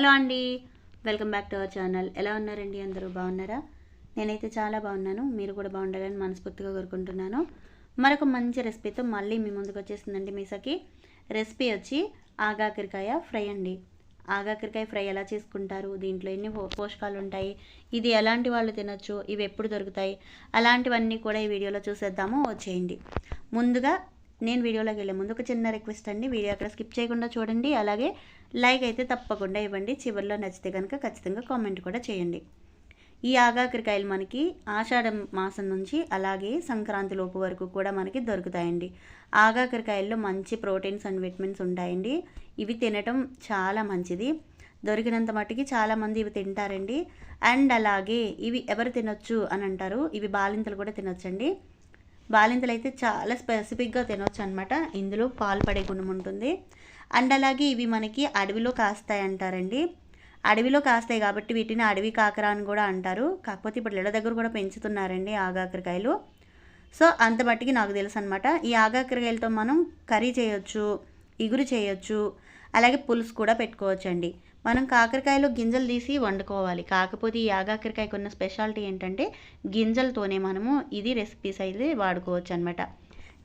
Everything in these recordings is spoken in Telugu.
హలో అండి. Welcome back to our channel. ఎలా ఉన్నారండి అందరూ? బాగున్నారా? నేనైతే చాలా బాగున్నాను. మీరు కూడా బాగుండాలని మనస్ఫూర్తిగా కోరుకుంటున్నాను. మరొక మంచి రెసిపీతో మళ్ళీ మీ ముందుకు వచ్చేసిందండి మీసకి. రెసిపీ వచ్చి ఆగాకరికాయ ఫ్రై అండి. ఆగాకరికాయ ఫ్రై ఎలా చేసుకుంటారు? దీంట్లో ఎన్ని పో- పోషకాలు ఉంటాయి? ఇది ఎలాంటి వాళ్ళు తినొచ్చు? ఇవి ఎప్పుడు దొరుకుతాయి? అలాంటివన్నీ కూడా ఈ వీడియోలో చూసేద్దాము. వచ్చేయండి ముందుగా నేను వీడియోలోకి వెళ్ళే ముందు ఒక చిన్న రిక్వెస్ట్ అండి. వీడియో అక్కడ స్కిప్ చేయకుండా చూడండి. అలాగే లైక్ అయితే తప్పకుండా ఇవ్వండి. చివరిలో నచ్చితే కనుక ఖచ్చితంగా కామెంట్ కూడా చేయండి. ఈ ఆగాకరికాయలు మనకి ఆషాఢ మాసం నుంచి అలాగే సంక్రాంతి లోపు వరకు కూడా మనకి దొరుకుతాయండి. ఆగాకరికాయల్లో మంచి ప్రోటీన్స్ అండ్ విటమిన్స్ ఉంటాయండి. ఇవి తినటం చాలా మంచిది. దొరికినంత మట్టుకి చాలామంది ఇవి తింటారండి. అండ్ అలాగే ఇవి ఎవరు తినొచ్చు అని అంటారు. ఇవి బాలింతలు కూడా తినొచ్చండి. బాలింతలు అయితే చాలా స్పెసిఫిక్గా తినొచ్చు అనమాట ఇందులో పాలు పడే గుణం ఉంటుంది. అండ్ అలాగే ఇవి మనకి అడవిలో కాస్తాయి అంటారండి అడవిలో కాస్తాయి కాబట్టి వీటిని అడవి కాకర అని కూడా అంటారు. కాకపోతే ఇప్పుడు ఇళ్ళ దగ్గర కూడా పెంచుతున్నారండి ఆగాకరకాయలు సో అంత మట్టికి నాకు తెలుసు అనమాట ఈ ఆగాకరకాయలతో మనం కర్రీ చేయొచ్చు ఇగురు చేయొచ్చు అలాగే పులుసు కూడా పెట్టుకోవచ్చండి. మనం కాకరకాయలో గింజలు తీసి వండుకోవాలి. కాకపోతే ఈ ఆగాకరకాయకు ఉన్న స్పెషాలిటీ ఏంటంటే గింజలతోనే మనము ఇది రెసిపీస్ అయితే వాడుకోవచ్చు అనమాట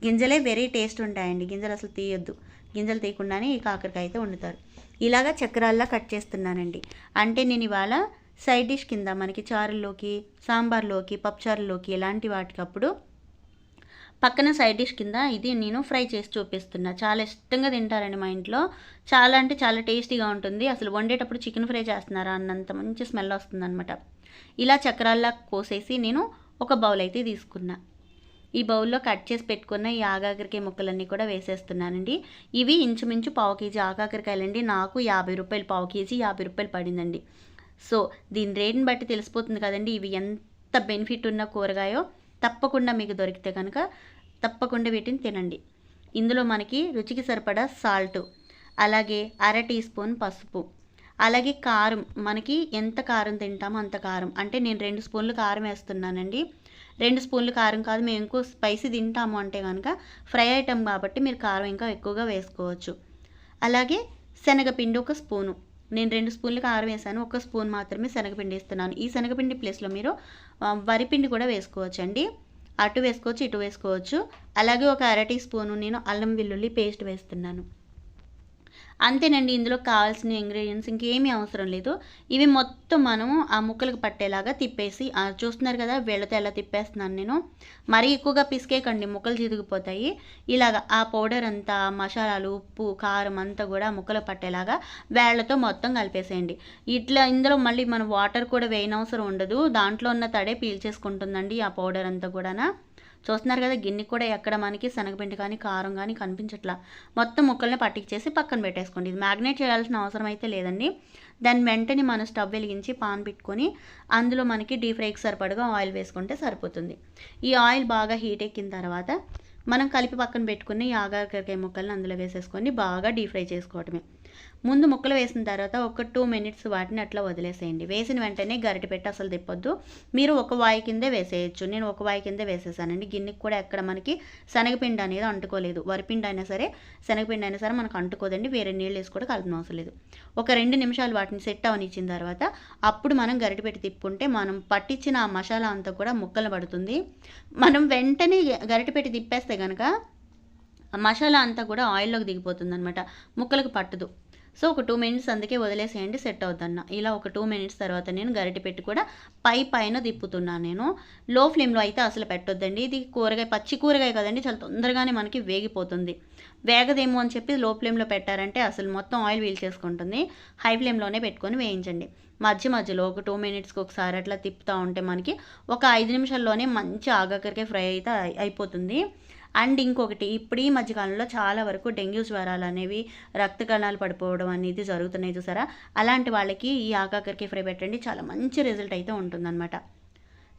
గింజలే వెరీ టేస్ట్ ఉంటాయండి. గింజలు అసలు తీయొద్దు. గింజలు తీయకుండానే ఈ కాకరకాయ అయితే వండుతారు. ఇలాగా చక్రాల్లా కట్ చేస్తున్నానండి. అంటే నేను ఇవాళ సైడ్ డిష్ కింద మనకి చారుల్లోకి సాంబార్లోకి పప్పుచారుల్లోకి ఇలాంటి వాటికప్పుడు పక్కన సైడ్ డిష్ కింద ఇది నేను ఫ్రై చేసి చూపిస్తున్నా. చాలా ఇష్టంగా తింటారండి మా ఇంట్లో. చాలా అంటే చాలా టేస్టీగా ఉంటుంది. అసలు వండేటప్పుడు చికెన్ ఫ్రై చేస్తున్నారా అన్నంత మంచి స్మెల్ వస్తుందన్నమాట. ఇలా చక్రాల్లా కోసేసి నేను ఒక బౌల్ అయితే తీసుకున్నా. ఈ బౌల్లో కట్ చేసి పెట్టుకున్న ఈ ఆగాకరికాయ ముక్కలన్నీ కూడా వేసేస్తున్నానండి. ఇవి ఇంచుమించు పావు కేజీ ఆగాకరికాయలండి. నాకు యాభై రూపాయలు పావు కేజీ యాభై రూపాయలు పడిందండి. సో దీని రేట్ని బట్టి తెలిసిపోతుంది కదండి. ఇవి ఎంత బెనిఫిట్ ఉన్న కూరగాయో తప్పకుండా మీకు దొరికితే కనుక తప్పకుండా వీటిని తినండి. ఇందులో మనకి రుచికి సరిపడా సాల్ట్ అలాగే అర టీ స్పూన్ పసుపు అలాగే కారం. మనకి ఎంత కారం తింటామో అంత కారం. అంటే నేను రెండు స్పూన్లు కారం వేస్తున్నానండి. రెండు స్పూన్లు కారం కాదు మేము ఇంకో స్పైసీ తింటాము అంటే కనుక ఫ్రై ఐటమ్ కాబట్టి మీరు కారం ఇంకా ఎక్కువగా వేసుకోవచ్చు. అలాగే శనగపిండి ఒక స్పూను. నేను రెండు స్పూన్లు కారం వేసాను ఒక స్పూన్ మాత్రమే శనగపిండి ఇస్తున్నాను ఈ శనగపిండి ప్లేస్లో మీరు వరిపిండి కూడా వేసుకోవచ్చు అండి అటు వేసుకోవచ్చు ఇటు వేసుకోవచ్చు. అలాగే ఒక అర టీ స్పూను నేను అల్లం వెల్లుల్లి పేస్ట్ వేస్తున్నాను. అంతేనండి ఇందులో కావాల్సిన ఇంగ్రీడియంట్స్ ఇంకేమీ అవసరం లేదు. ఇవి మొత్తం మనము ఆ ముక్కలకు పట్టేలాగా తిప్పేసి ఆ, చూస్తున్నారు కదా వేళ్ళతో ఎలా తిప్పేస్తున్నాను నేను. మరీ ఎక్కువగా పిసికేకండి ముక్కలు చిరిగిపోతాయి ఇలాగ ఆ పౌడర్ అంతా మసాలాలు ఉప్పు కారం అంతా కూడా ముక్కలు పట్టేలాగా వేళ్ళతో మొత్తం కలిపేసేయండి. ఇట్లా ఇందులో మళ్ళీ మనం వాటర్ కూడా వేయనవసరం ఉండదు. దాంట్లో ఉన్న తడే పీల్చేసుకుంటుందండి ఆ పౌడర్ అంతా కూడానా. చూస్తున్నారు కదా గిన్నె కూడా ఎక్కడ మనకి శనగపిండి కానీ కారం కానీ కనిపించట్లా. మొత్తం ముక్కల్ని పట్టించేసి పక్కన చేసుకోండి ఇది మ్యాగ్నేట్ చేయాల్సిన అవసరం అయితే లేదండి. దాని వెంటనే మనం స్టవ్ వెలిగించి పాన్ పెట్టుకొని అందులో మనకి డీప్ ఫ్రైకి సరిపడగా ఆయిల్ వేసుకుంటే సరిపోతుంది. ఈ ఆయిల్ బాగా హీట్ ఎక్కిన తర్వాత మనం కలిపి పక్కన పెట్టుకుని ఈ ఆగాకరకాయ అందులో వేసేసుకొని బాగా డీప్ ఫ్రై చేసుకోవటమే. ముందు ముక్కలు వేసిన తర్వాత ఒక టూ మినిట్స్ వాటిని అట్లా వదిలేసేయండి. వేసిన వెంటనే గరిటె పెట్టి అసలు తిప్పొద్దు. మీరు ఒక వాయి కిందే వేసేయచ్చు. నేను ఒక వాయి కిందే వేసేసానండి. గిన్నెకి కూడా ఎక్కడ మనకి శనగపిండి అనేది అంటుకోలేదు. వరిపిండి అయినా సరే శనగపిండి అయినా సరే మనకు అంటుకోదండి. వేరే నీళ్ళు వేసి కూడా కలపడం అవసరం లేదు. ఒక రెండు నిమిషాలు వాటిని సెట్ అవనిచ్చిన తర్వాత అప్పుడు మనం గరిటె పెట్టి తిప్పుకుంటే మనం పట్టించిన ఆ మసాలా అంతా కూడా ముక్కలు పడుతుంది. మనం వెంటనే గరిటె పెట్టి తిప్పేస్తే కనుక ఆ మసాలా అంతా కూడా ఆయిల్లోకి దిగిపోతుంది అనమాట ముక్కలకు పట్టదు. సో ఒక టూ మినిట్స్ అందుకే వదిలేసేయండి సెట్ అవుతున్నా. ఇలా ఒక టూ మినిట్స్ తర్వాత నేను గరిటె పెట్టి కూడా పై పైన తిప్పుతున్నాను నేను. లో ఫ్లేమ్లో అయితే అసలు పెట్టొద్దండి. ఇది కూరగాయ పచ్చి కూరగాయ కదండి చాలా తొందరగానే మనకి వేగిపోతుంది. వేగదేమో అని చెప్పి లో ఫ్లేమ్లో పెట్టారంటే అసలు మొత్తం ఆయిల్ వీల్ చేసుకుంటుంది. హై ఫ్లేమ్లోనే పెట్టుకొని వేయించండి. మధ్య మధ్యలో ఒక టూ మినిట్స్కి ఒకసారి అట్లా తిప్పుతూ ఉంటే మనకి ఒక ఐదు నిమిషాల్లోనే మంచి ఆగాకరికాయ ఫ్రై అయితే అయిపోతుంది. అండ్ ఇంకొకటి ఇప్పుడు ఈ మధ్యకాలంలో చాలా వరకు డెంగ్యూ జ్వరాలు అనేవి రక్త కణాలు పడిపోవడం అనేది జరుగుతున్నాయి చూసారా? అలాంటి వాళ్ళకి ఈ ఆకాకరికి ఫ్రై పెట్టండి. చాలా మంచి రిజల్ట్ అయితే ఉంటుందన్నమాట.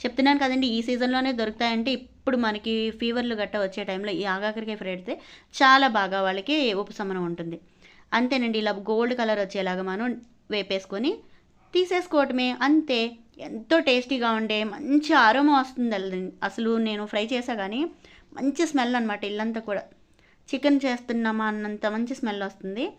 చెప్తున్నాను కదండి ఈ సీజన్లోనే దొరుకుతాయంటే ఇప్పుడు మనకి ఫీవర్లు గట్ట వచ్చే టైంలో ఈ ఆగాకరికాయ ఫ్రై పెడితే చాలా బాగా వాళ్ళకి ఉపశమనం ఉంటుంది. అంతేనండి ఇలా గోల్డ్ కలర్ వచ్చేలాగా మనం వేపేసుకొని తీసేసుకోవటమే. అంతే ఎంతో టేస్టీగా ఉండే మంచి ఆరోమ వస్తుంది అసలు నేను ఫ్రై చేసా కానీ మంచి స్మెల్ అనమాట ఇల్లంతా కూడా. చికెన్ చేస్తున్నామా అన్నంత మంచి స్మెల్ వస్తుంది.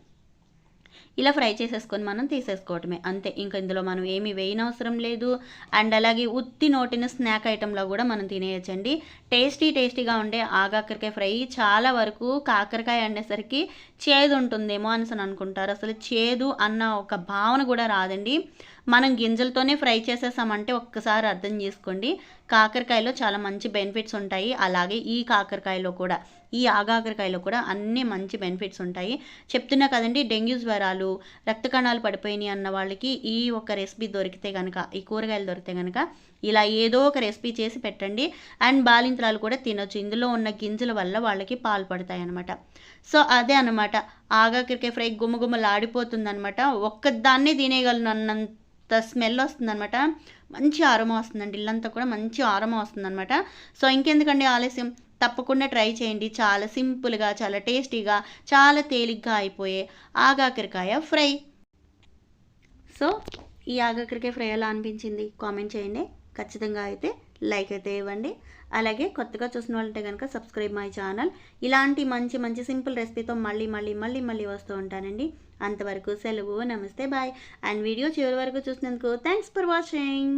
ఇలా ఫ్రై చేసేసుకొని మనం తీసేసుకోవటమే. అంతే ఇంకా ఇందులో మనం ఏమీ వేయనవసరం లేదు. అండ్ అలాగే ఉత్తి నోటిన స్నాక్ ఐటెంలో కూడా మనం తినేయచ్చండి. టేస్టీ టేస్టీగా ఉండే ఆగాకరకాయ ఫ్రై చాలా వరకు కాకరకాయ అనేసరికి చేదు ఉంటుందేమో అని అనుకుంటారు. అసలు చేదు అన్న ఒక భావన కూడా రాదండి. మనం గింజలతోనే ఫ్రై చేసేసామంటే ఒక్కసారి అర్థం చేసుకోండి. కాకరకాయలో చాలా మంచి బెనిఫిట్స్ ఉంటాయి. అలాగే ఈ కాకరకాయలో కూడా ఈ ఆగాకరకాయలో కూడా అన్ని మంచి బెనిఫిట్స్ ఉంటాయి. చెప్తున్నా కదండి డెంగ్యూ జ్వరాలు రక్త కణాలు పడిపోయినాయి అన్న వాళ్ళకి ఈ ఒక రెసిపీ దొరికితే కనుక ఈ కూరగాయలు దొరికితే కనుక ఇలా ఏదో ఒక రెసిపీ చేసి పెట్టండి. అండ్ బాలింతరాలు కూడా తినొచ్చు. ఇందులో ఉన్న గింజల వల్ల వాళ్ళకి పాలు పడతాయి అనమాట సో అదే అనమాట ఆగాకరకాయ ఫ్రై గుమ్మగుమ్మలాడిపోతుంది అనమాట ఒక్కదాన్నే తినేయగలను అన్నంత స్మెల్ వస్తుందనమాట మంచి ఆరమ వస్తుందండి. ఇల్లంతా కూడా మంచి ఆరమ వస్తుందనమాట సో ఇంకెందుకండి ఆలస్యం? తప్పకుండా ట్రై చేయండి. చాలా సింపుల్గా చాలా టేస్టీగా చాలా తేలిగ్గా అయిపోయే ఆగాకరకాయ ఫ్రై. సో ఈ ఆగాకరకాయ ఫ్రై ఎలా అనిపించింది? కామెంట్ చేయండి. ఖచ్చితంగా అయితే లైక్ అయితే ఇవ్వండి. అలాగే కొత్తగా చూసిన వాళ్ళంటే కనుక సబ్స్క్రైబ్ మై ఛానల్ ఇలాంటి మంచి మంచి సింపుల్ రెసిపీతో మళ్ళీ మళ్ళీ మళ్ళీ మళ్ళీ వస్తూ ఉంటానండి. అంతవరకు సెలవు నమస్తే బాయ్ అండ్ వీడియో చివరి వరకు చూసినందుకు థ్యాంక్స్ ఫర్ వాచింగ్